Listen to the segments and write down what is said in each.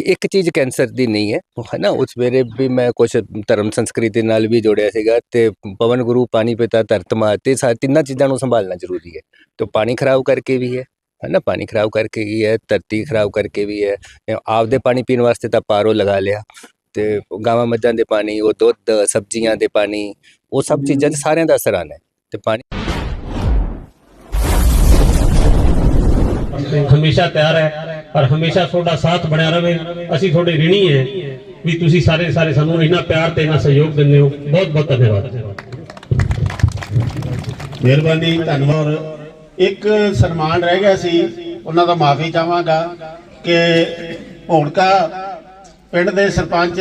ਇੱਕ ਚੀਜ਼ ਕੈਂਸਰ ਦੀ ਨਹੀਂ ਹੈ। ਹੈ ਨਾ, ਉਸ ਵੇਲੇ ਵੀ ਮੈਂ ਕੁਝ ਧਰਮ ਸੰਸਕ੍ਰਿਤੀ ਨਾਲ ਵੀ ਜੋੜਿਆ ਸੀਗਾ ਤੇ ਪਵਨ ਗੁਰੂ, ਪਾਣੀ ਪਿਤਾ, ਧਰਤ ਮਾਤਾ ਤੇ ਸਾ, ਤਿੰਨਾਂ ਚੀਜ਼ਾਂ ਨੂੰ ਸੰਭਾਲਣਾ ਜ਼ਰੂਰੀ ਹੈ। ਤੇ ਪਾਣੀ ਖਰਾਬ ਕਰਕੇ ਵੀ ਹੈ ਹੈ ਨਾ? ਪਾਣੀ ਖਰਾਬ ਕਰਕੇ ਵੀ ਹੈ, ਧਰਤੀ ਖਰਾਬ ਕਰਕੇ ਵੀ ਹੈ। ਆਪਦੇ ਪਾਣੀ ਪੀਣ ਵਾਸਤੇ ਤਾਂ ਪਾਰੋ ਲਗਾ ਲਿਆ। ਤੇ ਗਾਵਾਂ ਮੱਝਾਂ ਦੇ ਪਾਣੀ, ਉਹ ਦੁੱਧ, ਸਬਜ਼ੀਆਂ ਦੇ ਪਾਣੀ, ਉਹ ਸਭ ਚੀਜ਼ਾਂ 'ਚ ਸਾਰਿਆਂ ਦਾ ਅਸਰ ਆਉਣਾ ਹੈ। ਤੇ ਪਾਣੀ ਹਮੇਸ਼ਾ ਤਿਆਰ ਹੈ। ਪਰ ਹਮੇਸ਼ਾ ਤੁਹਾਡਾ ਸਾਥ ਬਣਿਆ ਰਵੇ। ਅਸੀਂ ਤੁਹਾਡੇ ਰਿਣੀ ਹੈ ਵੀ ਤੁਸੀਂ ਸਾਰੇ ਸਾਰੇ ਸਾਨੂੰ ਇੰਨਾ ਪਿਆਰ ਤੇ ਇੰਨਾ ਸਹਿਯੋਗ ਦਿੰਦੇ ਹੋ। ਬਹੁਤ ਬਹੁਤ ਧੰਨਵਾਦ। ਮਿਹਰਬਾਨੀ, ਧੰਨਵਾਦ। ਇੱਕ ਸਨਮਾਨ ਰਹਿ ਗਿਆ ਸੀ, ਉਹਨਾਂ ਦਾ ਮਾਫੀ ਚਾਹਾਂਗਾ ਕਿ ਭੋੜਕਾ ਪਿੰਡ ਦੇ ਸਰਪੰਚ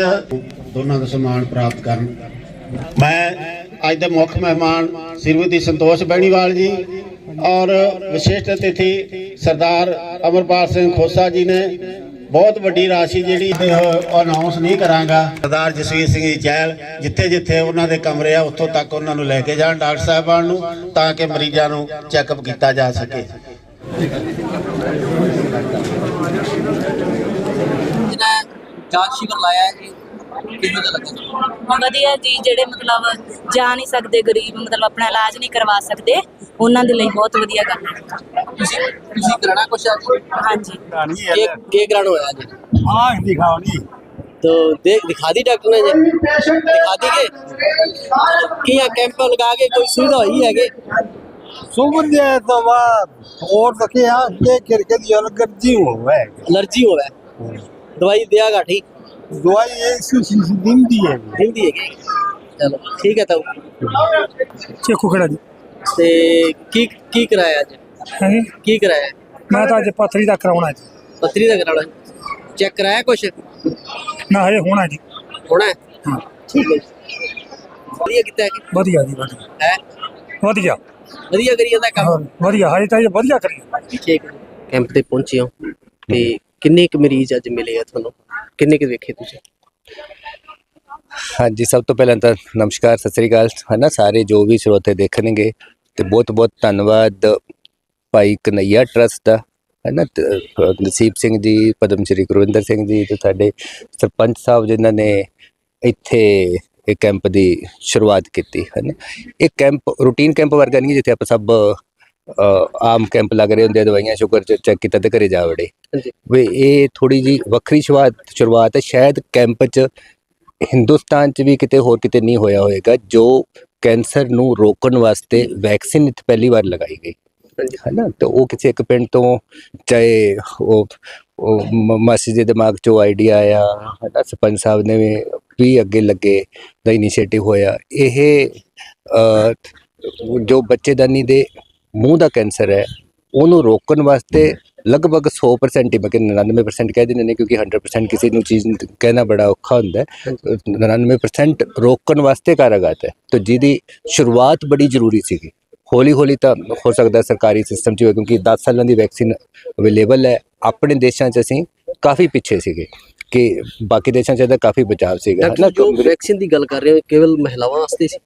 ਦੋਨਾਂ ਦਾ ਸਨਮਾਨ ਪ੍ਰਾਪਤ ਕਰਨ। ਮੈਂ ਅੱਜ ਦੇ ਮੁੱਖ ਮਹਿਮਾਨ ਸ਼੍ਰੀਮਤੀ ਸੰਤੋਸ਼ ਬੈਣੀਵਾਲ ਜੀ ਔਰ ਵਿਸ਼ੇਸ਼ ਅਤਿਥੀ ਸਰਦਾਰ ਅਮਰਪਾਲ ਸਿੰਘ ਖੋਸਾ ਜੀ ਨੇ ਬਹੁਤ ਵੱਡੀ ਰਾਸ਼ੀ ਜਿਹੜੀ ਅਨਾਉਂਸ ਨਹੀਂ ਕਰਾਂਗਾ। ਸਰਦਾਰ ਜਸਵੀਰ ਸਿੰਘ ਜੀ ਚਹਿਲ ਜਿੱਥੇ ਜਿੱਥੇ ਉਹਨਾਂ ਦੇ ਕਮਰੇ ਆ, ਉੱਥੋਂ ਤੱਕ ਉਹਨਾਂ ਨੂੰ ਲੈ ਕੇ ਜਾਣ ਡਾਕਟਰ ਸਾਹਿਬਾਨ ਨੂੰ, ਤਾਂ ਕਿ ਮਰੀਜ਼ਾਂ ਨੂੰ ਚੈੱਕਅਪ ਕੀਤਾ ਜਾ ਸਕੇ। ਜਿਹਨੇ ਜਾਂਚ ਸ਼ਿਵਰ ਲਾਇਆ ਹੈ ਕਿਵੇਂ ਦਾ ਲੱਗਾ ਵਧੀਆ ਜੀ ਜਿਹੜੇ ਮਤਲਬ ਜਾ ਨਹੀਂ ਸਕਦੇ ਗਰੀਬ ਮਤਲਬ ਆਪਣਾ ਇਲਾਜ ਨਹੀਂ ਕਰਵਾ ਸਕਦੇ ਉਹਨਾਂ ਦੇ ਲਈ ਬਹੁਤ ਵਧੀਆ ਗੱਲ ਹੈ ਤੁਸੀਂ ਤੁਸੀਂ ਕਰਾਣਾ ਕੁਛ ਆ ਹਾਂਜੀ के के ग्रांड होया जी ਆਹ ਦਿਖਾਓ ਨਹੀਂ तो देख दिखा दी डॉक्टर ने जी दिखा दी के कि यहाँ कैंप लगा के कोई सुविधा हुई है कि सुबह दिया तो बात और तो क्या देख करके दिया गर्जी हुआ है एलर्जी हो है दवाई दियागा ठीक দোয়াই ডিম দিয়ে ਡਿੰਗ ਦੀ ਹੈਗੀ। ਚਲੋ ਠੀਕ ਹੈ ਤਾਊ ਚੇਕੂ ਖੜਾ ਜੀ। ਤੇ ਕੀ ਕੀ ਕਰਾਇਆ ਅੱਜ? ਹੈਂ? ਕੀ ਕਰਾਇਆ? ਮੈਂ ਤਾਂ ਅੱਜ ਪੱਥਰੀ ਦਾ ਕਰਾਉਣਾ ਜੀ। ਪੱਤਰੀ ਦਾ ਕਰਾਉਣਾ। ਚੈੱਕ ਕਰਾਇਆ ਕੁਛ? ਨਾ ਹਜੇ ਹੋਣਾ ਜੀ। ਹੋਣਾ? ਹੈ? ਵਧੀਆ ਕੀਤਾ ਵਧੀਆ ਜੀ ਵਧੀਆ। ਹੈ? ਵਧੀਆ। ਵਧੀਆ ਕਰੀ ਜਾਂਦਾ ਕੰਮ? ਵਧੀਆ। ਹਜੇ ਤਾਂ ਵਧੀਆ ਕਰੀ। ਠੀਕ ਹੈ। ਕੈਂਪ ਤੇ ਪਹੁੰਚੇ ਹੋ। ਤੇ ਕਿੰਨੇ ਕੁ ਮਰੀਜ਼ ਅੱਜ ਮਿਲੇ ਆ ਤੁਹਾਨੂੰ? ਕਿੰਨੇ ਕੁ ਵੇਖੇ ਤੁਸੀਂ? ਹਾਂਜੀ ਸਭ ਤੋਂ ਪਹਿਲਾਂ ਤਾਂ ਨਮਸਕਾਰ ਸਤਿ ਸ੍ਰੀ ਅਕਾਲ। ਹੈ ਨਾ ਸਾਰੇ ਜੋ ਵੀ ਸਰੋਤੇ ਦੇਖਣਗੇ ਤੇ ਬਹੁਤ ਬਹੁਤ ਧੰਨਵਾਦ ਭਾਈ ਕਨਈਆ ਟਰਸਟ ਦਾ ਹੈ ਨਾ ਤੇ, ਨਸੀਬ ਸਿੰਘ ਜੀ ਪਦਮ ਸ਼੍ਰੀ ਗੁਰਵਿੰਦਰ ਸਿੰਘ ਜੀ ਤੇ ਸਾਡੇ ਸਰਪੰਚ ਸਾਹਿਬ ਜਿਨ੍ਹਾਂ ਨੇ ਇੱਥੇ ਇਹ ਕੈਂਪ ਦੀ ਸ਼ੁਰੂਆਤ ਕੀਤੀ ਹੈ ਨਾ ਇਹ ਕੈਂਪ ਰੂਟੀਨ ਕੈਂਪ ਵਰਗਾ ਨਹੀਂ ਜਿੱਥੇ ਆਪਾਂ ਸਭ ਆਮ ਕੈਂਪ ਲੱਗ ਰਹੇ ਹੁੰਦੇ ਆ ਦਵਾਈਆਂ ਸ਼ੂਗਰ ਚੈੱਕ ਕੀਤਾ ਤੇ ਘਰੇ ਜਾ ਵੜੇ। ਵੇ ਇਹ ਥੋੜੀ ਜੀ ਵੱਖਰੀ ਸ਼ੁਰੂਆਤ ਹੈ ਸ਼ਾਇਦ ਕੈਂਪ 'ਚ ਹਿੰਦੁਸਤਾਨ 'ਚ ਵੀ ਕਿਤੇ ਹੋਰ ਕਿਤੇ ਨਹੀਂ ਹੋਇਆ ਹੋਵੇਗਾ ਜੋ ਕੈਂਸਰ ਨੂੰ ਰੋਕਣ ਵਾਸਤੇ ਵੈਕਸੀਨ ਇੱਥੇ ਪਹਿਲੀ ਵਾਰ ਲਗਾਈ ਗਈ। ਹੈ ਨਾ ਤੇ ਉਹ ਕਿਸੇ ਇੱਕ ਪਿੰਡ ਤੋਂ ਚਾਹੇ ਉਹ ਮਾਸੀ ਦੇ ਦਿਮਾਗ 'ਚੋਂ ਆਈਡੀਆ ਆਇਆ ਹੈ ਨਾ ਸਰਪੰਚ ਸਾਹਿਬ ਨੇ ਵੀ ਵੀ ਅੱਗੇ ਲੱਗੇ ਦਾ ਇਨੀਸ਼ੀਏਟਿਵ ਹੋਇਆ। ਇਹ ਜੋ ਬੱਚੇਦਾਨੀ ਦੇ ਮੂੰਹ ਦਾ ਕੈਂਸਰ ਹੈ ਉਹਨੂੰ ਰੋਕਣ ਵਾਸਤੇ ਲਗਭਗ 100% ਹੀ ਮੈਂ ਕਿ 99% ਕਹਿ ਦਿੰਦੇ ਨੇ ਕਿਉਂਕਿ 100% ਕਿਸੇ ਨੂੰ ਚੀਜ਼ ਕਹਿਣਾ ਬੜਾ ਔਖਾ ਹੁੰਦਾ ਹੈ 99% ਰੋਕਣ ਵਾਸਤੇ ਕਾਰਗਤ ਹੈ ਤੇ ਜਿਹਦੀ ਸ਼ੁਰੂਆਤ ਬੜੀ ਜ਼ਰੂਰੀ ਸੀਗੀ। ਹੌਲੀ ਹੌਲੀ ਤਾਂ ਹੋ ਸਕਦਾ ਸਰਕਾਰੀ ਸਿਸਟਮ 'ਚ ਹੋਵੇ ਕਿਉਂਕਿ 10 ਸਾਲਾਂ ਦੀ ਵੈਕਸੀਨ ਅਵੇਲੇਬਲ ਹੈ ਆਪਣੇ ਦੇਸ਼ਾਂ 'ਚ ਅਸੀਂ ਕਾਫੀ ਪਿੱਛੇ ਸੀਗੇ ਕਿ ਬਾਕੀ ਦੇਸ਼ਾਂ 'ਚ ਇਹਦਾ ਕਾਫੀ ਬਚਾਅ ਸੀਗਾ। ਡਾਕਟਰ ਜੋ ਵੈਕਸੀਨ ਦੀ ਗੱਲ ਕਰ ਰਹੇ ਹੋ ਕੇਵਲ ਮਹਿਲਾਵਾਂ ਵਾਸਤੇ ਸੀ?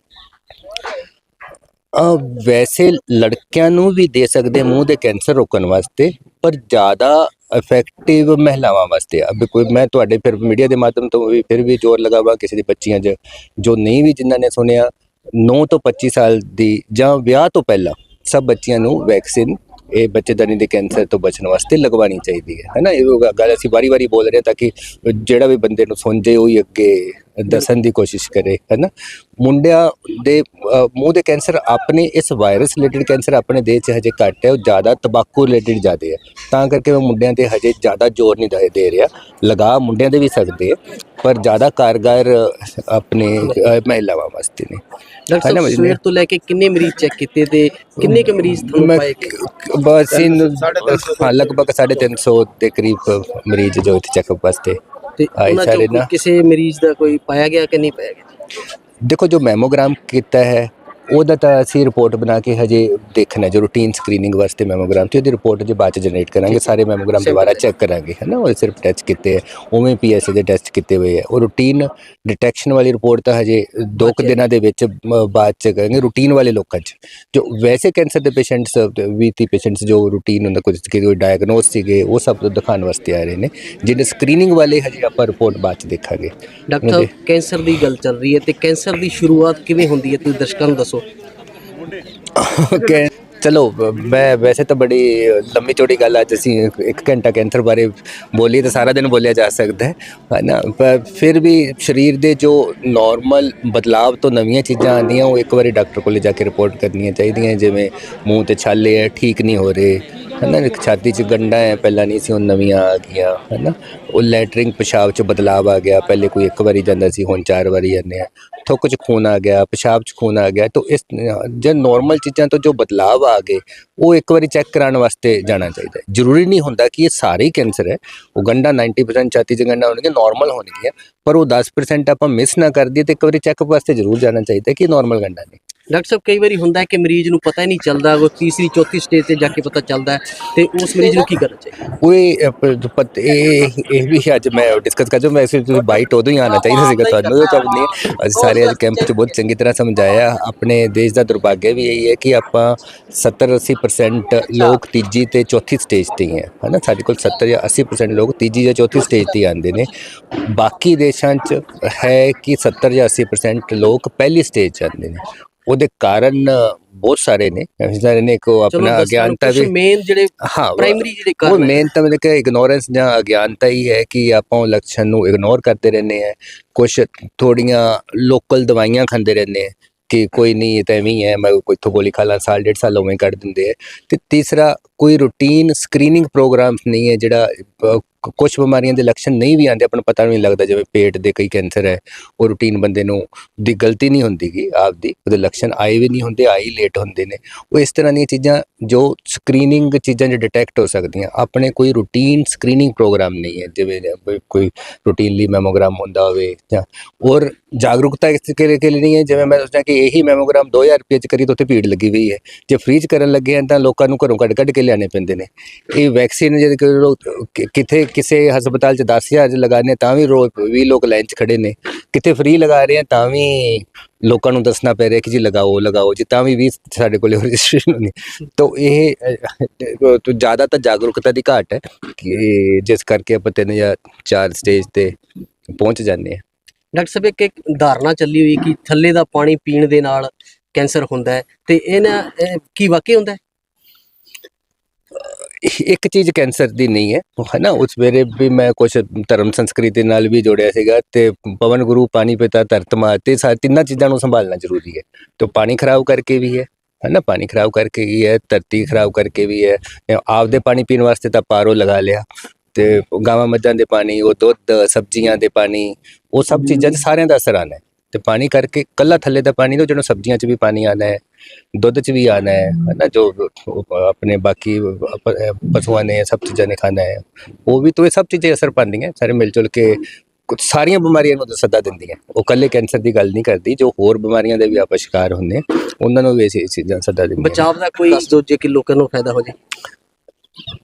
ਵੈਸੇ ਲੜਕਿਆਂ ਨੂੰ ਵੀ ਦੇ ਸਕਦੇ ਮੂੰਹ ਦੇ ਕੈਂਸਰ ਰੋਕਣ ਵਾਸਤੇ, ਪਰ ਜ਼ਿਆਦਾ ਇਫੈਕਟਿਵ ਮਹਿਲਾਵਾਂ ਵਾਸਤੇ ਅਬ ਕੋਈ ਮੈਂ ਤੁਹਾਡੇ ਫਿਰ ਮੀਡੀਆ ਦੇ ਮਾਧਿਅਮ ਤੋਂ ਵੀ ਫਿਰ ਵੀ ਜ਼ੋਰ ਲਗਾਵਾ ਕਿਸੇ ਦੀ ਬੱਚੀਆਂ 'ਚ, ਜੋ ਨਹੀਂ ਵੀ ਜਿਨ੍ਹਾਂ ਨੇ ਸੁਣਿਆ 9 ਤੋਂ 25 ਸਾਲ ਦੀ ਜਾਂ ਵਿਆਹ ਤੋਂ ਪਹਿਲਾਂ ਸਭ ਬੱਚੀਆਂ ਨੂੰ ਵੈਕਸੀਨ ਇਹ ਬੱਚੇਦਾਨੀ ਦੇ ਕੈਂਸਰ ਤੋਂ ਬਚਣ ਵਾਸਤੇ ਲਗਵਾਉਣੀ ਚਾਹੀਦੀ ਹੈ। ਹੈ ਨਾ ਇਹ ਗੱਲ ਅਸੀਂ ਵਾਰੀ-ਵਾਰੀ ਬੋਲ ਰਹੇ ਹਾਂ ਤਾਂ ਕਿ ਜਿਹੜਾ ਵੀ ਬੰਦੇ ਨੂੰ ਸੁਣ ਜੇ ਉਹੀ ਅੱਗੇ ਦੱਸਣ ਦੀ ਕੋਸ਼ਿਸ਼ ਕਰੇ ਹੈ ਨਾ ਮੁੰਡਿਆਂ ਦੇ ਮੂੰਹ ਦੇ ਕੈਂਸਰ ਆਪਣੇ ਇਸ ਵਾਇਰਸ ਰਿਲੇਟਡ ਕੈਂਸਰ ਆਪਣੇ ਦੇਸ਼ 'ਚ ਹਜੇ ਘੱਟ ਹੈ ਉਹ ਜ਼ਿਆਦਾ ਤੰਬਾਕੂ ਰਿਲੇਟਡ ਜ਼ਿਆਦਾ ਹੈ। ਤਾਂ ਕਰਕੇ ਉਹ ਮੁੰਡਿਆਂ ਤੇ ਹਜੇ ਜ਼ਿਆਦਾ ਜ਼ੋਰ ਨਹੀਂ ਦੇ- ਦੇ ਰਿਹਾ। ਲਗਾ ਮੁੰਡਿਆਂ ਦੇ ਵੀ ਸਕਦੇ ਪਰ ਜ਼ਿਆਦਾ ਕਾਰਗਰ ਆਪਣੇ ਮਹਿਲਾਵਾਂ ਵਾਸਤੇ ਨੇ। ਡਾਕਟਰ ਸਾਹਿਬ? ਸਵੇਰ ਤੋਂ ਲੈ ਕੇ ਕਿੰਨੇ ਮਰੀਜ਼ ਚੈੱਕ ਕੀਤੇ ਤੇ ਕਿੰਨੇ ਕੁ ਮਰੀਜ਼ ਤੁਹਾਨੂੰ ਮੈਂ ਪਾਏ? ਬਸ ਲਗਭਗ 350 ਦੇ ਕਰੀਬ ਮਰੀਜ਼ ਜੋ ਇੱਥੇ ਚੈੱਕਅਪ ਵਾਸਤੇ ਤੇ ਉਹਨਾਂ ਚੋਂ ਨਾ। ਕਿਸੇ ਮਰੀਜ਼ ਦਾ ਕੋਈ ਪਾਇਆ ਗਿਆ ਕਿ ਨਹੀਂ ਪਾਇਆ ਗਿਆ? ਦੇਖੋ ਜੋ ਮੈਮੋਗ੍ਰਾਮ ਕੀਤਾ ਹੈ ਉਹਦਾ ਤਾਂ ਅਸੀਂ ਰਿਪੋਰਟ ਬਣਾ ਕੇ ਹਜੇ ਦੇਖਣਾ ਜੋ ਰੂਟੀਨ ਸਕਰੀਨਿੰਗ ਵਾਸਤੇ ਮੈਮੋਗ੍ਰਾਮ ਤੇ ਉਹਦੀ ਰਿਪੋਰਟ ਜੇ ਬਾਅਦ ਚ ਜਨਰੇਟ ਕਰਾਂਗੇ ਸਾਰੇ ਮੈਮੋਗ੍ਰਾਮ ਦੁਬਾਰਾ ਚੈੱਕ ਕਰਾਂਗੇ ਹੈ ਨਾ? ਉਹ ਸਿਰਫ ਟੈਸਟ ਕੀਤੇ ਹੈ ਉਵੇਂ ਪੀਐਸਏ ਦੇ ਟੈਸਟ ਕੀਤੇ ਹੋਏ ਹੈ। ਉਹ ਰੂਟੀਨ ਡਿਟੈਕਸ਼ਨ ਵਾਲੀ ਰਿਪੋਰਟ ਤਾਂ ਹਜੇ ਦੋ ਕੁ ਦਿਨਾਂ ਦੇ ਵਿੱਚ ਬਾਅਦ ਚ ਕਰਾਂਗੇ ਰੂਟੀਨ ਵਾਲੇ ਲੋਕਾਂ ਚ। ਜੋ ਵੈਸੇ ਕੈਂਸਰ ਦੇ ਪੇਸ਼ੈਂਟਸ 20 30 ਪੇਸ਼ੈਂਟਸ ਜੋ ਰੂਟੀਨ ਹੁੰਦਾ ਕੁਝ ਕੋਈ ਡਾਇਗਨੋਸ ਸੀਗੇ ਉਹ ਸਭ ਦਿਖਾਉਣ ਵਾਸਤੇ ਆ ਰਹੇ ਨੇ। ਜਿਹੜੇ ਸਕਰੀਨਿੰਗ ਵਾਲੇ ਹਜੇ ਆਪਾਂ ਰਿਪੋਰਟ ਬਾਅਦ ਚ ਦੇਖਾਂਗੇ। ਡਾਕਟਰ ਕੈਂਸਰ ਦੀ ਗੱਲ ਚੱਲ ਰਹੀ ਹੈ ਤੇ ਕੈਂਸਰ ਦੀ ਸ਼ੁਰੂਆਤ ਕਿਵੇਂ ਹੁੰਦੀ ਹੈ ਤੁਸੀਂ ਦਰਸ਼ਕਾਂ ਨੂੰ ਦੱਸੋ। ਕਿ ਚਲੋ, ਮੈਂ ਵੈਸੇ ਤਾਂ ਬੜੀ ਲੰਮੀ ਚੌੜੀ ਗੱਲ ਅੱਜ ਅਸੀਂ ਇੱਕ- ਘੰਟਾ ਕੈਂਸਰ ਬਾਰੇ ਬੋਲੀਏ ਤਾਂ ਸਾਰਾ ਦਿਨ ਬੋਲਿਆ ਜਾ ਸਕਦਾ ਹੈ ਹੈ ਨਾ? ਪਰ ਫਿਰ ਵੀ ਸਰੀਰ ਦੇ ਜੋ ਨਾਰਮਲ ਬਦਲਾਵ ਤੋਂ ਨਵੀਆਂ ਚੀਜ਼ਾਂ ਆਉਂਦੀਆਂ, ਉਹ ਇੱਕ ਵਾਰੀ ਡਾਕਟਰ ਕੋਲ ਜਾ ਕੇ ਰਿਪੋਰਟ ਕਰਨੀਆਂ ਚਾਹੀਦੀਆਂ, ਜਿਵੇਂ ਮੂੰਹ ਤੇ ਛਾਲੇ ਹੈ ਠੀਕ ਨਹੀਂ ਹੋ ਰਹੇ ਹੈ ਨਾ ਇੱਕ ਛਾਤੀ 'ਚ ਗੰਢਾਂ ਹੈ ਪਹਿਲਾਂ ਨਹੀਂ ਸੀ, ਹੁਣ ਨਵੀਆਂ ਆ ਗਈਆਂ ਹੈ ਨਾ ਉਹ ਲੈਟਰਿੰਗ ਪਿਸ਼ਾਬ 'ਚ ਬਦਲਾਵ ਆ ਗਿਆ, ਪਹਿਲੇ ਕੋਈ ਇੱਕ ਵਾਰੀ ਜਾਂਦਾ ਸੀ, ਹੁਣ ਚਾਰ ਵਾਰੀ ਜਾਂਦੇ ਆ। ਥੁੱਕ 'ਚ ਖੂਨ ਆ ਗਿਆ, ਪਿਸ਼ਾਬ 'ਚ ਖੂਨ ਆ ਗਿਆ, ਤਾਂ ਇਸ ਜੇ ਨਾਰਮਲ ਚੀਜ਼ਾਂ ਤੋਂ ਜੋ ਬਦਲਾਵ ਆ ਗਏ, ਉਹ ਇੱਕ ਵਾਰੀ ਚੈੱਕ ਕਰਾਉਣ ਵਾਸਤੇ ਜਾਣਾ ਚਾਹੀਦਾ ਹੈ। ਜ਼ਰੂਰੀ ਨਹੀਂ ਹੁੰਦਾ ਕਿ ਇਹ ਸਾਰੇ ਕੈਂਸਰ ਹੈ ਉਹ ਗੰਢਾਂ 90% ਛਾਤੀ 'ਚ ਗੰਢਾਂ ਹੋਣਗੀਆਂ ਨਾਰਮਲ ਹੋਣਗੀਆਂ, ਪਰ ਉਹ 10% ਆਪਾਂ ਮਿਸ ਨਾ ਕਰ ਦਈਏ ਤੇ ਇੱਕ ਵਾਰੀ ਚੈੱਕਅਪ ਵਾਸਤੇ ਜ਼ਰੂਰ ਜਾਣਾ ਚਾਹੀਦਾ ਕਿ ਨਾਰਮਲ ਗੰਢਾਂ ਨੇ। ਡਾਕਟਰ ਸਾਹਿਬ ਕਈ ਵਾਰੀ ਹੁੰਦਾ ਹੈ ਕਿ ਮਰੀਜ਼ ਨੂੰ ਪਤਾ ਹੀ ਨਹੀਂ ਚੱਲਦਾ ਉਹ ਤੀਸਰੀ ਚੌਥੀ ਸਟੇਜ ਤੇ ਜਾ ਕੇ ਪਤਾ ਚੱਲਦਾ ਹੈ ਤੇ ਉਸ ਮਰੀਜ਼ ਨੂੰ ਕੀ ਕਰਨਾ ਚਾਹੀਦਾ? ਉਹ ਇਹ ਅਪ- ਜੋ ਪਤ ਇਹ ਇਹ ਵੀ ਅੱਜ ਮੈਂ ਡਿਸਕਸ ਕਰ ਜੋ ਮੈਂ ਇਸੇ ਤੁਸੀਂ ਬਾਈਟ ਉਦੋਂ ਹੀ ਆਉਣਾ ਚਾਹੀਦਾ ਸੀਗਾ ਤੁਹਾਨੂੰ ਉਹ ਤਾਂ ਨਹੀਂ ਅਸੀਂ ਸਾਰੇ ਅੱਜ ਕੈਂਪ 'ਚ ਬਹੁਤ ਚੰਗੀ ਤਰ੍ਹਾਂ ਸਮਝਾਇਆ ਆਪਣੇ ਦੇਸ਼ ਦਾ ਦੁਰਭਾਗਯ ਵੀ ਇਹੀ ਹੈ ਕਿ ਆਪਾਂ 70 80% ਲੋਕ ਤੀਜੀ ਤੇ ਚੌਥੀ ਸਟੇਜ ਤੇ ਹੀ ਹੈ ਹਨਾ? ਸਾਡੇ ਕੋਲ 70 ਜਾਂ 80% ਲੋਕ ਤੀਜੀ ਜਾਂ ਚੌਥੀ ਸਟੇਜ ਤੇ ਆਉਂਦੇ ਨੇ। ਬਾਕੀ ਦੇਸ਼ਾਂ 'ਚ ਹੈ ਕਿ 70 ਜਾਂ 80% ਲੋਕ ਪਹਿਲੀ ਸਟੇਜ 'ਚ ਆਉਂਦੇ ਨੇ। ਉਹਦੇ ਕਾਰਨ ਬਹੁਤ ਸਾਰੇ ਨੇ। ਸਾਰੇ ਨੇ ਉਹ ਆਪਣਾ ਅਗਿਆਨਤਾ ਵੀ ਮੇਨ ਜਿਹੜੇ ਹਾਂ ਪ੍ਰਾਇਮਰੀ ਜਿਹੜੇ ਉਹ ਕਾਰਨ ਹੈ। ਮੇਨ ਤਾਂ ਮੇਰੇ ਕਿ ਇਗਨੋਰੈਂਸ ਜਾਂ ਅਗਿਆਨਤਾ ਹੀ ਹੈ ਕਿ ਆਪਾਂ ਉਹ ਲੱਛਣ ਨੂੰ ਇਗਨੋਰ ਕਰਦੇ ਰਹਿੰਦੇ ਆ ਕੁਝ ਥੋੜੀਆਂ ਲੋਕਲ ਦਵਾਈਆਂ ਖਾਂਦੇ ਰਹਿੰਦੇ ਆ ਕਿ ਕੋਈ ਨਹੀਂ ਇਹ ਤਾਂ ਐਵੇਂ ਹੀ ਹੈ ਮੈਂ ਕੋਈ ਤੋਂ ਗੋਲੀ ਖਾ ਲਾਂ ਸਾਲ ਡੇਢ ਸਾਲ ਉਵੇਂ ਕੱਢ ਦਿੰਦੇ ਆ। ਤੇ ਤੀਸਰਾ ਕੋਈ ਰੂਟੀਨ ਸਕਰੀਨਿੰਗ ਪ੍ਰੋਗਰਾਮ ਨਹੀਂ ਹੈ ਜਿਹੜਾ ਕੁਝ ਬਿਮਾਰੀਆਂ ਦੇ ਲੱਛਣ ਨਹੀਂ ਵੀ ਆਉਂਦੇ, ਆਪਾਂ ਨੂੰ ਪਤਾ ਨਹੀਂ ਲੱਗਦਾ, ਜਿਵੇਂ ਪੇਟ ਦੇ ਕਈ ਕੈਂਸਰ ਹੈ, ਉਹ ਰੂਟੀਨ ਬੰਦੇ ਨੂੰ ਦੀ ਗਲਤੀ ਨਹੀਂ ਹੁੰਦੀ ਹੁੰਦੀਗੀ ਆਪਦੀ, ਉਹਦੇ ਲੱਛਣ ਆਏ ਵੀ ਨਹੀਂ ਹੁੰਦੇ ਆਈ ਲੇਟ ਹੁੰਦੇ ਨੇ। ਉਹ ਇਸ ਤਰ੍ਹਾਂ ਦੀਆਂ ਚੀਜ਼ਾਂ ਜੋ ਸਕਰੀਨਿੰਗ ਚੀਜ਼ਾਂ ਜੋ ਡਿਟੈਕਟ ਹੋ ਸਕਦੀਆਂ, ਆਪਣੇ ਕੋਈ ਰੂਟੀਨ ਸਕਰੀਨਿੰਗ ਪ੍ਰੋਗਰਾਮ ਨਹੀਂ ਹੈ, ਜਿਵੇਂ ਕੋਈ- ਰੂਟੀਨਲੀ ਮੈਮੋਗ੍ਰਾਮ ਹੁੰਦਾ ਹੋਵੇ ਜਾਂ ਔਰ ਜਾਗਰੂਕਤਾ ਇਸ ਕੇ ਕੇ ਲਈ ਨਹੀਂ ਹੈ, ਜਿਵੇਂ ਮੈਂ ਸੋਚਿਆ ਕਿ ਇਹੀ ਮੈਮੋਗ੍ਰਾਮ 2000 ਰੁਪਏ ਚ ਕਰੀ ਤਾਂ ਉੱਥੇ ਭੀੜ ਲੱਗੀ ਹੋਈ ਹੈ। ਜੇ ਫ੍ਰੀ ਚ ਕਰਨ ਲੱਗੇ ਹਨ ਤਾਂ ਲੋਕਾਂ ਨੂੰ ਘਰੋਂ ਕੱਢ ਕੱਢ ਕੇ ਲੈਣੇ ਪੈਂਦੇ ਨੇ। ਇਹ ਵੈਕਸੀਨ ਜਦ ਕਿਥੇ ਕਿਸੇ ਹਸਪਤਾਲ ਚ 10000 ਲਗਾਣੇ ਤਾਂ ਵੀ ਰੋ 20 ਲੋਕ ਲਾਈਨ ਚ ਖੜੇ ਨੇ। ਕਿਤੇ ਫ੍ਰੀ ਲਗਾ ਰਹੇ ਆ, ਤਾਂ ਵੀ ਲੋਕਾਂ ਨੂੰ ਦੱਸਣਾ ਪੈ ਰਿਹਾ ਕਿ ਜੀ ਲਗਾਓ ਲਗਾਓ, ਜੀ ਤਾਂ ਵੀ 20 ਸਾਡੇ ਕੋਲ ਰਜਿਸਟ੍ਰੇਸ਼ਨ ਹੋਣੀ। ਤਾਂ ਇਹ ਤੋਂ ਜ਼ਿਆਦਾ ਤਾਂ ਜਾਗਰੂਕਤਾ ਦੀ ਘਾਟ ਹੈ ਕਿ ਜਿਸ ਕਰਕੇ ਆਪਾਂ ਤਿੰਨ ਜਾਂ ਚਾਰ ਸਟੇਜ ਤੇ ਪਹੁੰਚ ਜਾਂਦੇ ਹਾਂ। ਡਾਕਟਰ ਸਾਹਿਬ ਇੱਕ ਇੱਕ ਧਾਰਨਾ ਚੱਲੀ ਹੋਈ ਕਿ ਥੱਲੇ ਦਾ ਪਾਣੀ ਪੀਣ ਦੇ ਨਾਲ ਕੈਂਸਰ ਹੁੰਦਾ ਹੈ। ਤੇ ਇਹਨਾਂ, ਇਹ ਕੀ ਵਾਕਈ ਹੁੰਦਾ ਹੈ? ਇੱਕ ਚੀਜ਼ ਕੈਂਸਰ ਦੀ ਨਹੀਂ ਹੈ ਹੈ ਨਾ ਉਸ ਵੇਲੇ ਵੀ ਮੈਂ ਕੁਝ ਧਰਮ ਸੰਸਕ੍ਰਿਤੀ ਨਾਲ ਵੀ ਜੋੜਿਆ ਸੀਗਾ ਤੇ ਪਵਨ ਗੁਰੂ, ਪਾਣੀ ਪਿਤਾ, ਧਰਤ ਮਾਤਾ ਤੇ ਸਾ, ਤਿੰਨਾਂ ਚੀਜ਼ਾਂ ਨੂੰ ਸੰਭਾਲਣਾ ਜ਼ਰੂਰੀ ਹੈ। ਤੇ ਪਾਣੀ ਖਰਾਬ ਕਰਕੇ ਵੀ ਹੈ ਹੈ ਨਾ ਪਾਣੀ ਖਰਾਬ ਕਰਕੇ ਵੀ ਹੈ, ਧਰਤੀ ਖਰਾਬ ਕਰਕੇ ਵੀ ਹੈ ਆਪਦੇ ਪਾਣੀ ਪੀਣ ਵਾਸਤੇ ਤਾਂ ਪਾਰੋ ਲਗਾ ਲਿਆ। ਤੇ ਗਾਵਾਂ ਮੱਝਾਂ ਦੇ ਪਾਣੀ, ਉਹ ਦੁੱਧ, ਸਬਜ਼ੀਆਂ ਦੇ ਪਾਣੀ, ਉਹ ਸਭ ਚੀਜ਼ਾਂ 'ਚ ਸਾਰਿਆਂ ਦਾ ਅਸਰ ਆਣਾ ਹੈ। ਤੇ ਪਾਣੀ ਕਰਕੇ ਕੱਲਾ ਥੱਲੇ ਦਾ ਪਾਣੀ ਤੋਂ ਜਦੋਂ ਸਬਜ਼ੀਆਂ 'ਚ ਵੀ ਪਾਣੀ ਆਣਾ ਹੈ ਦੁੱਧ 'ਚ ਵੀ ਆਣਾ ਹੈ ਜੋ ਉਹ ਆਪਣੇ ਬਾਕੀ ਅਪ- ਪਸ਼ੂਆਂ ਨੇ ਸਭ ਚੀਜ਼ਾਂ ਨੇ ਖਾਣਾ ਹੈ ਉਹ ਵੀ ਤੋਂ ਇਹ ਸਭ ਚੀਜ਼ਾਂ ਅਸਰ ਪਾਉਂਦੀਆਂ ਸਾਰੇ ਮਿਲ ਜੁਲ ਕੇ ਕੁਝ ਸਾਰੀਆਂ ਬਿਮਾਰੀਆਂ ਨੂੰ ਸੱਦਾ ਦਿੰਦੀਆਂ ਉਹ ਕੱਲੇ ਕੈਂਸਰ ਦੀ ਗੱਲ ਨਹੀਂ ਕਰਦੀ ਜੋ ਹੋਰ ਬਿਮਾਰੀਆਂ ਦੇ ਵੀ ਆਪਾਂ ਸ਼ਿਕਾਰ ਹੁੰਦੇ ਉਹਨਾਂ ਨੂੰ ਵੀ ਇਹ ਚੀਜ਼ਾਂ ਸੱਦਾ ਦਿੰਦੀਆਂ ਬਚਾਅ ਦਾ ਕੋਈ ਦੱਸ ਦਿਓ ਜੇ ਕਿ ਲੋਕਾਂ ਨੂੰ ਫਾਇਦਾ ਹੋ ਜਾਏ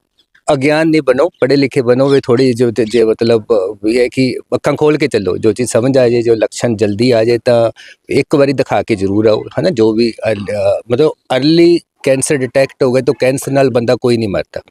ਅਗਿਆਨ ਨਹੀਂ ਬਣੋ ਪੜ੍ਹੇ ਲਿਖੇ ਬਣੋ ਵੇ ਥੋੜੀ ਜੋ ਤੇ- ਜੇ ਮਤਲਬ ਇਹ ਹੈ ਕਿ ਅੱਖਾਂ ਖੋਲ ਕੇ ਚੱਲੋ ਜੋ ਚੀਜ਼ ਸਮਝ ਆ ਜਾਏ ਜੋ ਲੱਛਣ ਜਲਦੀ ਆ ਜਾਏ ਤਾਂ ਇੱਕ ਵਾਰੀ ਦਿਖਾ ਕੇ ਜ਼ਰੂਰ ਆਓ ਹੈ ਨਾ ਜੋ ਵੀ ਅਲ- ਮਤਲਬ ਅਰਲੀ ਕੈਂਸਰ ਡਿਟੈਕਟ ਹੋ ਗਏ ਤਾਂ ਕੈਂਸਰ ਨਾਲ ਬੰਦਾ ਕੋਈ ਨਹੀਂ ਮਰਦਾ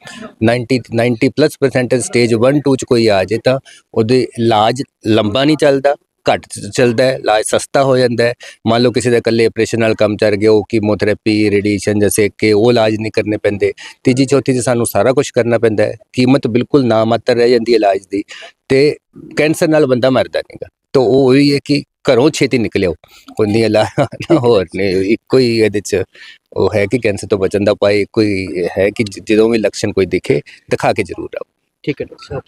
90 90 ਪਲੱਸ ਪਰਸੈਂਟ ਸਟੇਜ 1 2 ਚ ਕੋਈ ਆ ਜਾਏ ਤਾਂ ਉਹਦੇ ਇਲਾਜ ਲੰਬਾ ਨਹੀਂ ਚੱਲਦਾ ਘੱਟ ਚੱਲਦਾ ਹੈ ਇਲਾਜ ਸਸਤਾ ਹੋ ਜਾਂਦਾ ਹੈ। ਮੰਨ ਲਓ ਕਿਸੇ ਦਾ ਇਕੱਲੇ ਆਪਰੇਸ਼ਨ ਨਾਲ ਕੰਮ ਚੱਲ ਗਿਆ, ਉਹ ਕੀਮੋਥੈਰੇਪੀ ਰੇਡੀਏਸ਼ਨ ਜੈਸੇ ਕਿ ਉਹ ਇਲਾਜ ਨਹੀਂ ਕਰਨੇ ਪੈਂਦੇ। ਤੀਜੀ, ਚੌਥੀ 'ਚ ਸਾਨੂੰ ਸਾਰਾ ਕੁਝ ਕਰਨਾ ਪੈਂਦਾ ਹੈ। ਕੀਮਤ ਬਿਲਕੁਲ ਨਾ ਮਾਤਰ ਰਹਿ ਜਾਂਦੀ ਹੈ ਇਲਾਜ ਦੀ ਤੇ ਕੈਂਸਰ ਨਾਲ ਬੰਦਾ ਮਰਦਾ ਨਹੀਂਗਾ ਤਾਂ ਉਹ ਉਹੀ ਹੈ ਕਿ ਘਰੋਂ ਛੇਤੀ ਨਿਕਲਿਓ। ਕੋਈ ਨਹੀਂ ਇਲਾਜ ਹੋਰ ਨੇ, ਇੱਕੋ ਹੀ ਇਹਦੇ 'ਚ ਉਹ ਹੈ ਕਿ ਕੈਂਸਰ ਤੋਂ ਬਚਣ ਦਾ ਉਪਾਅ ਹੀ ਹੈ ਕਿ ਜਦੋਂ ਵੀ ਲੱਛਣ ਕੋਈ ਦਿਖੇ, ਦਿਖਾ ਕੇ ਜ਼ਰੂਰ ਆਓ। ਠੀਕ ਹੈ, ਡਾਕਟਰ ਸਾਹਿਬ।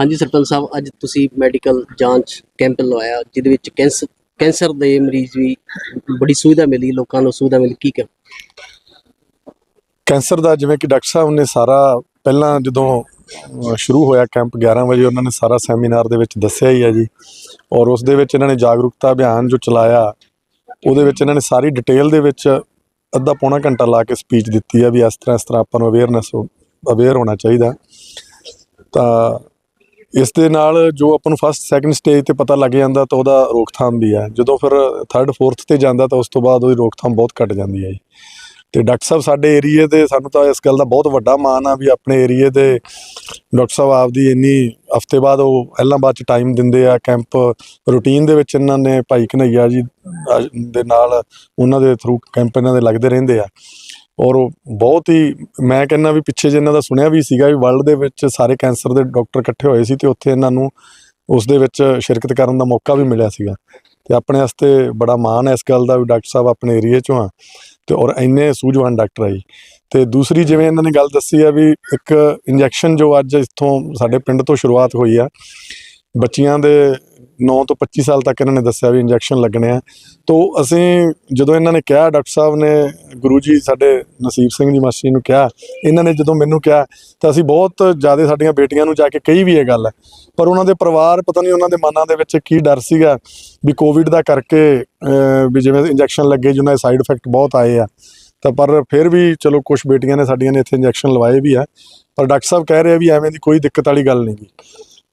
ਹਾਂਜੀ, ਸਰਪੰਚ ਸਾਹਿਬ, ਅੱਜ ਤੁਸੀਂ ਮੈਡੀਕਲ ਜਾਂਚ ਕੈਂਪ ਲਵਾਇਆ, ਜਿਹਦੇ ਵਿੱਚ ਕੈਂਸਰ ਕੈਂਸਰ ਦੇ ਮਰੀਜ਼ ਵੀ ਬੜੀ ਸੁਵਿਧਾ ਮਿਲੀ, ਲੋਕਾਂ ਨੂੰ ਸੁਵਿਧਾ ਮਿਲੀ, ਕੀ ਕਰ ਕੈਂਸਰ ਦਾ ਜਿਵੇਂ ਕਿ ਡਾਕਟਰ ਸਾਹਿਬ ਨੇ ਸਾਰਾ, ਪਹਿਲਾਂ ਜਦੋਂ ਸ਼ੁਰੂ ਹੋਇਆ ਕੈਂਪ 11 ਵਜੇ, ਉਹਨਾਂ ਨੇ ਸਾਰਾ ਸੈਮੀਨਾਰ ਦੇ ਵਿੱਚ ਦੱਸਿਆ ਹੀ ਹੈ ਜੀ। ਔਰ ਉਸ ਦੇ ਵਿੱਚ ਇਹਨਾਂ ਨੇ ਜਾਗਰੂਕਤਾ ਅਭਿਆਨ ਜੋ ਚਲਾਇਆ, ਉਹਦੇ ਵਿੱਚ ਇਹਨਾਂ ਨੇ ਸਾਰੀ ਡਿਟੇਲ ਦੇ ਵਿੱਚ ਅੱਧਾ ਪੌਣਾ ਘੰਟਾ ਲਾ ਕੇ ਸਪੀਚ ਦਿੱਤੀ ਆ ਵੀ ਇਸ ਤਰ੍ਹਾਂ ਇਸ ਤਰ੍ਹਾਂ ਆਪਾਂ ਨੂੰ ਅਵੇਅਰਨੈਸ ਅਵੇਅਰ ਹੋਣਾ ਚਾਹੀਦਾ। ਤਾਂ ਇਸ ਦੇ ਨਾਲ ਜੋ ਆਪਾਂ ਨੂੰ ਫਸਟ ਸੈਕੰਡ ਸਟੇਜ ਤੇ ਪਤਾ ਲੱਗ ਜਾਂਦਾ ਤਾਂ ਉਹਦਾ ਰੋਕਥਾਮ ਵੀ ਹੈ। ਜਦੋਂ ਫਿਰ ਥਰਡ ਫੋਰਥ ਤੇ ਜਾਂਦਾ ਤਾਂ ਉਸ ਤੋਂ ਬਾਅਦ ਉਹਦੀ ਰੋਕਥਾਮ ਬਹੁਤ ਘਟ ਜਾਂਦੀ ਹੈ ਜੀ। ਤੇ ਡਾਕਟਰ ਸਾਹਿਬ, ਸਾਡੇ ਏਰੀਏ ਦੇ ਸਾਨੂੰ ਤਾਂ ਇਸ ਗੱਲ ਦਾ ਬਹੁਤ ਵੱਡਾ ਮਾਣ ਆ ਵੀ ਆਪਣੇ ਏਰੀਏ ਦੇ ਡਾਕਟਰ ਸਾਹਿਬ ਆਪਦੀ ਇੰਨੀ ਹਫ਼ਤੇ ਬਾਅਦ ਉਹ ਪਹਿਲਾਂ ਬਾਅਦ ਚ ਟਾਈਮ ਦਿੰਦੇ ਆ ਕੈਂਪ ਰੂਟੀਨ ਦੇ ਵਿੱਚ ਇਹਨਾਂ ਨੇ ਭਾਈ ਕਨਈਆ ਜੀ ਦੇ ਨਾਲ ਉਹਨਾਂ ਦੇ ਥਰੂ ਕੈਂਪ ਇਹਨਾਂ ਦੇ ਲੱਗਦੇ ਰਹਿੰਦੇ ਆ। ਔਰ ਉਹ ਬਹੁਤ ਹੀ, ਮੈਂ ਕਹਿੰਦਾ ਵੀ ਪਿੱਛੇ ਜੇ ਇਹਨਾਂ ਦਾ ਸੁਣਿਆ ਵੀ ਸੀਗਾ ਵੀ ਵਰਲਡ ਦੇ ਵਿੱਚ ਸਾਰੇ ਕੈਂਸਰ ਦੇ ਡਾਕਟਰ ਇਕੱਠੇ ਹੋਏ ਸੀ ਤੇ ਉੱਥੇ ਇਹਨਾਂ ਨੂੰ ਉਸ ਦੇ ਵਿੱਚ ਸ਼ਿਰਕਤ ਕਰਨ ਦਾ ਮੌਕਾ ਵੀ ਮਿਲਿਆ ਸੀਗਾ। ਤੇ ਆਪਣੇ ਵਾਸਤੇ ਬੜਾ ਮਾਣ ਹੈ ਇਸ ਗੱਲ ਦਾ ਵੀ ਡਾਕਟਰ ਸਾਹਿਬ ਆਪਣੇ ਏਰੀਏ ਚੋਂ ਆ ਤੇ ਔਰ ਇੰਨੇ ਸੂਝਵਾਨ ਡਾਕਟਰ ਆ ਜੀ। ਤੇ ਦੂਸਰੀ ਜਿਵੇਂ ਇਹਨਾਂ ਨੇ ਗੱਲ ਦੱਸੀ ਆ ਵੀ ਇੱਕ ਇੰਜੈਕਸ਼ਨ ਜੋ ਅੱਜ ਇੱਥੋਂ ਸਾਡੇ ਪਿੰਡ ਤੋਂ ਸ਼ੁਰੂਆਤ ਹੋਈ ਆ, ਬੱਚੀਆਂ ਦੇ 9 ਤੋਂ 25 ਸਾਲ ਤੱਕ ਇਹਨਾਂ ਨੇ ਦੱਸਿਆ ਵੀ ਇੰਜੈਕਸ਼ਨ ਲੱਗਣੇ ਆ। ਤੋਂ ਅਸੀਂ ਜਦੋਂ ਇਹਨਾਂ ਨੇ ਕਿਹਾ, ਡਾਕਟਰ ਸਾਹਿਬ ਨੇ, ਗੁਰੂ ਜੀ ਸਾਡੇ ਨਸੀਬ ਸਿੰਘ ਜੀ ਮਾਸੀ ਨੂੰ ਕਿਹਾ, ਇਹਨਾਂ ਨੇ ਜਦੋਂ ਮੈਨੂੰ ਕਿਹਾ, ਤਾਂ ਅਸੀਂ ਬਹੁਤ ਜ਼ਿਆਦਾ ਸਾਡੀਆਂ ਬੇਟੀਆਂ ਨੂੰ ਜਾ ਕੇ ਕਹੀ ਵੀ ਇਹ ਗੱਲ ਹੈ। ਪਰ ਉਹਨਾਂ ਦੇ ਪਰਿਵਾਰ ਪਤਾ ਨਹੀਂ ਉਹਨਾਂ ਦੇ ਮਨਾਂ ਦੇ ਵਿੱਚ ਕੀ ਡਰ ਸੀਗਾ ਵੀ ਕੋਵਿਡ ਦਾ ਕਰਕੇ ਵੀ ਜਿਵੇਂ ਇੰਜੈਕਸ਼ਨ ਲੱਗੇ ਜਿਹਨਾਂ ਦੇ ਸਾਈਡ ਇਫੈਕਟ ਬਹੁਤ ਆਏ ਆ। ਤਾਂ ਪਰ ਫਿਰ ਵੀ ਚਲੋ ਕੁਝ ਬੇਟੀਆਂ ਨੇ ਸਾਡੀਆਂ ਨੇ ਇੱਥੇ ਇੰਜੈਕਸ਼ਨ ਲਵਾਏ ਵੀ ਆ। ਪਰ ਡਾਕਟਰ ਸਾਹਿਬ ਕਹਿ ਰਹੇ ਆ ਵੀ ਐਵੇਂ ਦੀ ਕੋਈ ਦਿੱਕਤ ਵਾਲੀ ਗੱਲ ਨਹੀਂ ਗੀ।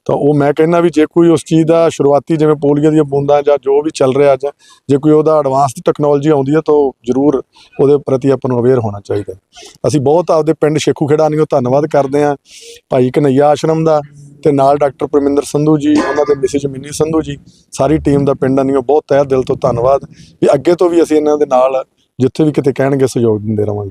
ਤਾਂ ਉਹ ਮੈਂ ਕਹਿੰਦਾ ਵੀ ਜੇ ਕੋਈ ਉਸ ਚੀਜ਼ ਦਾ ਸ਼ੁਰੂਆਤੀ ਜਿਵੇਂ ਪੋਲੀਓ ਦੀਆਂ ਬੂੰਦਾਂ ਜਾਂ ਜੋ ਵੀ ਚੱਲ ਰਿਹਾ ਅੱਜ, ਜੇ ਕੋਈ ਉਹਦਾ ਐਡਵਾਂਸ ਟੈਕਨੋਲੋਜੀ ਆਉਂਦੀ ਹੈ ਤਾਂ ਉਹ ਜ਼ਰੂਰ ਉਹਦੇ ਪ੍ਰਤੀ ਆਪਾਂ ਨੂੰ ਅਵੇਅਰ ਹੋਣਾ ਚਾਹੀਦਾ ਅਸੀਂ ਬਹੁਤ ਆਪਦੇ ਪਿੰਡ ਸ਼ੇਖੂ ਖੇੜਾ ਨੂੰ ਧੰਨਵਾਦ ਕਰਦੇ ਹਾਂ ਭਾਈ ਕਨਈਆ ਆਸ਼ਰਮ ਦਾ ਤੇ ਨਾਲ ਡਾਕਟਰ ਪ੍ਰਮਿੰਦਰ ਸੰਧੂ ਜੀ, ਉਹਨਾਂ ਦੇ ਮਿਸਿਜ ਮਿੰਨੀ ਸੰਧੂ ਜੀ, ਸਾਰੀ ਟੀਮ ਦਾ ਪਿੰਡਾਂ ਨੂੰ ਬਹੁਤ ਤਹਿ ਦਿਲ ਤੋਂ ਧੰਨਵਾਦ ਵੀ ਅੱਗੇ ਤੋਂ ਵੀ ਅਸੀਂ ਇਹਨਾਂ ਦੇ ਨਾਲ ਜਿੱਥੇ ਵੀ ਕਿਤੇ ਕਹਿਣਗੇ ਸਹਿਯੋਗ ਦਿੰਦੇ ਰਵਾਂਗੇ।